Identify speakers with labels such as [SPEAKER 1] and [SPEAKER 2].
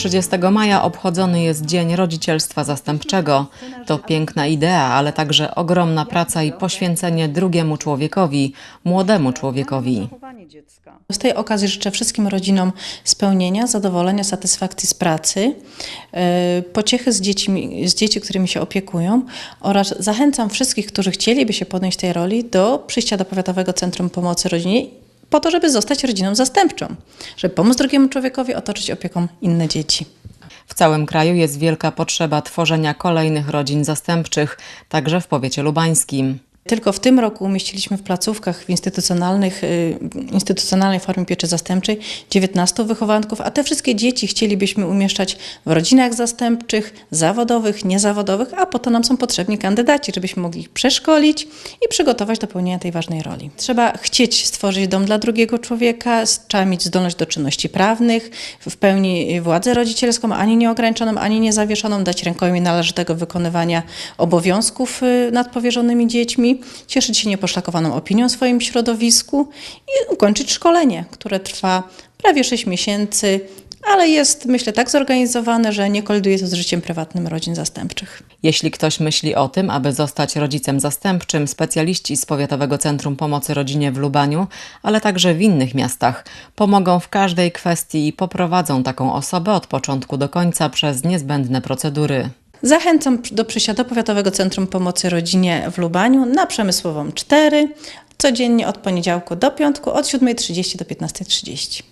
[SPEAKER 1] 30 maja obchodzony jest Dzień Rodzicielstwa Zastępczego. To piękna idea, ale także ogromna praca i poświęcenie drugiemu człowiekowi, młodemu człowiekowi.
[SPEAKER 2] Z tej okazji życzę wszystkim rodzinom spełnienia, zadowolenia, satysfakcji z pracy, e, pociechy z dziećmi, z dzieci, którymi się opiekują oraz zachęcam wszystkich, którzy chcieliby się podjąć tej roli do przyjścia do Powiatowego Centrum Pomocy Rodzinie po to, żeby zostać rodziną zastępczą, żeby pomóc drugiemu człowiekowi otoczyć opieką inne dzieci.
[SPEAKER 1] W całym kraju jest wielka potrzeba tworzenia kolejnych rodzin zastępczych, także w powiecie lubańskim.
[SPEAKER 2] Tylko w tym roku umieściliśmy w placówkach w instytucjonalnych, y, instytucjonalnej formie pieczy zastępczej 19 wychowanków, a te wszystkie dzieci chcielibyśmy umieszczać w rodzinach zastępczych, zawodowych, niezawodowych, a po to nam są potrzebni kandydaci, żebyśmy mogli ich przeszkolić i przygotować do pełnienia tej ważnej roli. Trzeba chcieć stworzyć dom dla drugiego człowieka, trzeba mieć zdolność do czynności prawnych, w pełni władzę rodzicielską, ani nieograniczoną, ani niezawieszoną, dać rękojmi należytego wykonywania obowiązków y, nad powierzonymi dziećmi, cieszyć się nieposzlakowaną opinią w swoim środowisku i ukończyć szkolenie, które trwa prawie 6 miesięcy, ale jest, myślę, tak zorganizowane, że nie koliduje to z życiem prywatnym rodzin zastępczych.
[SPEAKER 1] Jeśli ktoś myśli o tym, aby zostać rodzicem zastępczym, specjaliści z Powiatowego Centrum Pomocy Rodzinie w Lubaniu, ale także w innych miastach, pomogą w każdej kwestii i poprowadzą taką osobę od początku do końca przez niezbędne procedury.
[SPEAKER 2] Zachęcam do przyjścia do Powiatowego Centrum Pomocy Rodzinie w Lubaniu na Przemysłową 4, codziennie od poniedziałku do piątku od 7.30 do 15.30.